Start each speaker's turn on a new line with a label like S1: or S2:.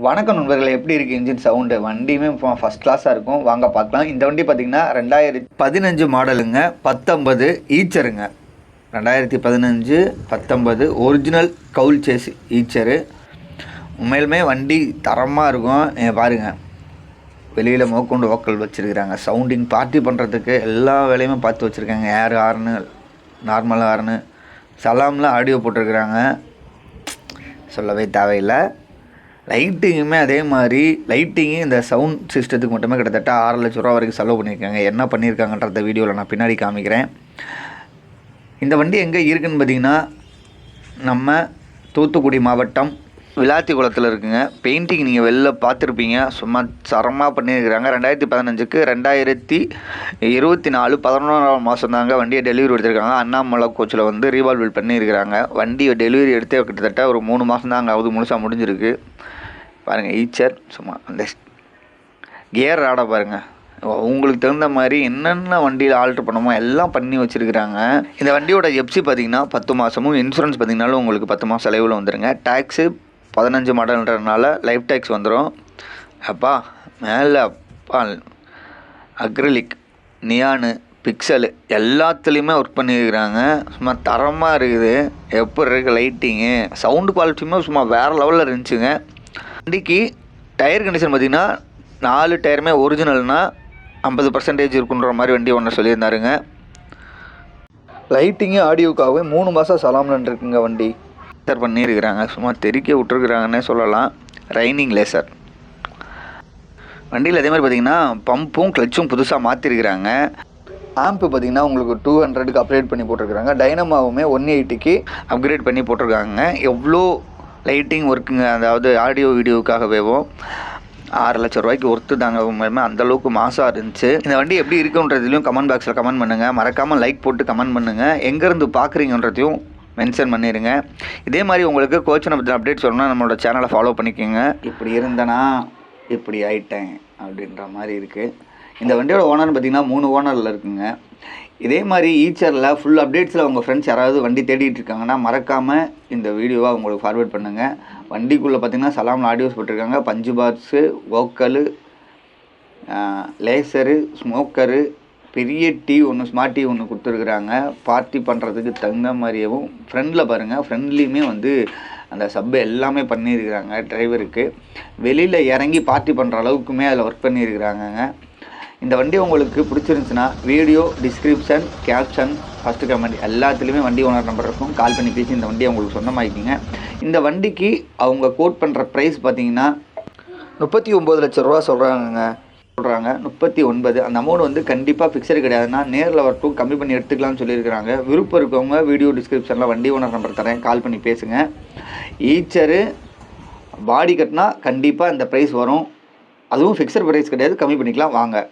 S1: வணக்கம் நண்பர்கள் எப்படி இருக்குது இன்ஜின் சவுண்டு வண்டியுமே ஃபஸ்ட் கிளாஸாக இருக்கும். வாங்க பார்க்கலாம். இந்த வண்டி பார்த்தீங்கன்னா ரெண்டாயிரத்தி பதினஞ்சு மாடலுங்க பத்தொம்பது ஈச்சருங்க ரெண்டாயிரத்தி பதினஞ்சு பத்தொம்பது ஒரிஜினல் கவுல் சேஸ் ஈச்சரு உண்மையிலுமே வண்டி தரமாக இருக்கும். பாருங்கள் வெளியில் மோக்கொண்டு ஓக்கல் வச்சுருக்குறாங்க. சவுண்டிங் பார்ட்டி பண்ணுறதுக்கு எல்லா வேலையுமே பார்த்து வச்சுருக்காங்க. ஏர் ஆர்னு நார்மல் ஆர்னு சலாமில் ஆடியோ போட்டிருக்கிறாங்க. சொல்லவே தேவையில்லை. லைட்டிங்குமே அதே மாதிரி லைட்டிங்கு இந்த சவுண்ட் சிஸ்டத்துக்கு மட்டுமே கிட்டத்தட்ட ஆறு லட்ச ரூபா வரைக்கும் செலவு பண்ணியிருக்காங்க. என்ன பண்ணியிருக்காங்கன்றத வீடியோவில் நான் பின்னாடி காமிக்கிறேன். இந்த வண்டி எங்கே இருக்குன்னு பார்த்தீங்கன்னா நம்ம தூத்துக்குடி மாவட்டம் விளாத்தி குளத்தில் இருக்குங்க. பெயிண்டிங் நீங்கள் வெளில பார்த்துருப்பீங்க. சும்மா சரமாக பண்ணியிருக்கிறாங்க. ரெண்டாயிரத்தி பதினஞ்சுக்கு ரெண்டாயிரத்தி இருபத்தி நாலு பதினொன்றாம் மாதம் தாங்க வண்டியை டெலிவரி எடுத்திருக்காங்க. அண்ணாமலை கோச்சில் வந்து ரீவால்வ் பண்ணியிருக்கிறாங்க. வண்டி டெலிவரி எடுத்தே கிட்டத்தட்ட ஒரு மூணு மாதம் தாங்க ஆகுது. முழுசாக முடிஞ்சிருக்கு. பாருங்கள் ஈச்சர் சும்மா அந்த கியர் ஆட பாருங்கள் உங்களுக்கு தகுந்த மாதிரி என்னென்ன வண்டியில் ஆல்ட்ரு பண்ணணுமோ எல்லாம் பண்ணி வச்சுருக்குறாங்க. இந்த வண்டியோட எப்சி பார்த்தீங்கன்னா பத்து மாதமும் இன்சூரன்ஸ் பார்த்தீங்கன்னாலும் உங்களுக்கு பத்து மாதம் செலவில் வந்துடுங்க டேக்ஸு பதினஞ்சு மாடல்ன்றதுனால லைஃப் டேக்ஸ் வந்துடும் அப்பா மேலே அப்பா அக்ரிலிக் நியானு பிக்சலு எல்லாத்துலேயுமே ஒர்க் பண்ணியிருக்கிறாங்க சும்மா தரமாக இருக்குது. எப்படி இருக்குது லைட்டிங்கு சவுண்டு குவாலிட்டியுமே சும்மா வேறு லெவலில் இருந்துச்சுங்க. வண்டிக்கு டயர் கண்டிஷன் பார்த்திங்கன்னா நாலு டயருமே ஒரிஜினல்னால் ஐம்பது பர்சன்டேஜ் இருக்குன்ற மாதிரி வண்டி ஒன்று சொல்லியிருந்தாருங்க. லைட்டிங்கு ஆடியோக்காகவே மூணு மாதம் சலாம்லன் இருக்குங்க வண்டி. சார் பண்ணியிருக்கிறாங்க சும்மா தெறிக்க விட்டுருக்குறாங்கன்னே சொல்லலாம். ரைனிங் லேசர் வண்டியில் அதே மாதிரி பார்த்தீங்கன்னா பம்பும் கிளச்சும் புதுசாக மாற்றிருக்கிறாங்க ஆம்ப்பு பார்த்தீங்கன்னா உங்களுக்கு டூ ஹண்ட்ரடுக்கு அப்கிரேட் பண்ணி போட்டிருக்கிறாங்க. டைனமாவுமே ஒன் எயிட்டிக்கு அப்கிரேட் பண்ணி போட்டிருக்காங்க. எவ்வளோ லைட்டிங் ஒர்க்குங்க அதாவது ஆடியோ வீடியோவுக்காகவேவும் ஆறு லட்ச ரூபாய்க்கு ஒர்த்து தாங்க. உண்மையுமே அந்தளவுக்கு மாசாக இருந்துச்சு. இந்த வண்டி எப்படி இருக்குன்றதுலையும் கமெண்ட் பாக்ஸில் கமெண்ட் பண்ணுங்கள் மறக்காமல் லைக் போட்டு கமெண்ட் பண்ணுங்கள் எங்கேருந்து பார்க்குறீங்கன்றதையும் மென்ஷன் பண்ணிடுங்க இதே மாதிரி உங்களுக்கு கோச்சனை பற்றி அப்டேட் சொல்லணும்னா நம்மளோட சேனலை ஃபாலோ பண்ணிக்கோங்க. இப்படி இருந்தனா இப்படி ஆயிட்டேன் அப்படின்ற மாதிரி இருக்குது இந்த வண்டியோட ஓனர்னு பார்த்தீங்கன்னா மூணு ஓனரில் இருக்குங்க. இதே மாதிரி ஈச்சரில் ஃபுல் அப்டேட்ஸில் உங்கள் ஃப்ரெண்ட்ஸ் யாராவது வண்டி தேடிட்டு இருக்காங்கன்னா மறக்காமல் இந்த வீடியோவை உங்களுக்கு ஃபார்வேர்ட் பண்ணுங்கள் வண்டிக்குள்ளே பார்த்தீங்கன்னா சலாமில் ஆடியோஸ் போட்டிருக்காங்க. Punch box vocal laser smoker பெரிய டீ ஒன்று ஸ்மார்ட் டீ ஒன்று கொடுத்துருக்குறாங்க. பார்ட்டி பண்ணுறதுக்கு தகுந்த மாதிரியவும் ஃப்ரெண்டில் பாருங்கள் ஃப்ரெண்ட்லேயுமே வந்து அந்த சப்பு எல்லாமே பண்ணியிருக்கிறாங்க டிரைவருக்கு வெளியில் இறங்கி பார்ட்டி பண்ணுற அளவுக்குமே அதில் ஒர்க் பண்ணியிருக்கிறாங்கங்க. இந்த வண்டி உங்களுக்கு பிடிச்சிருந்துச்சுன்னா video description caption first comment எல்லாத்துலேயுமே வண்டி ஓனர் நம்பர் இருக்கும். கால் பண்ணி பேசி இந்த வண்டியை உங்களுக்கு சொந்தமாக்கிங்க இந்த வண்டிக்கு அவங்க கோட் பண்ணுற ப்ரைஸ் பார்த்தீங்கன்னா முப்பத்தி ஒம்பது லட்ச ரூபா சொல்கிறாங்கங்க சொல்கிறாங்க முப்பத்தி ஒன்பது. அந்த அமௌண்ட் வந்து கண்டிப்பாக ஃபிக்ஸடு கிடையாதுன்னா நேரில் வரட்டும் கம்மி பண்ணி எடுத்துக்கலாம்னு சொல்லியிருக்கிறாங்க. விருப்பம் இருக்கவங்க வீடியோ டிஸ்கிரிப்ஷனில் வண்டி ஓனர் நம்பர் தரேன். கால் பண்ணி பேசுங்க. ஈச்சரு பாடி கட்டினா கண்டிப்பாக இந்த ப்ரைஸ் வரும். அதுவும் ஃபிக்ஸட் ப்ரைஸ் கிடையாது. கம்மி பண்ணிக்கலாம். வாங்க.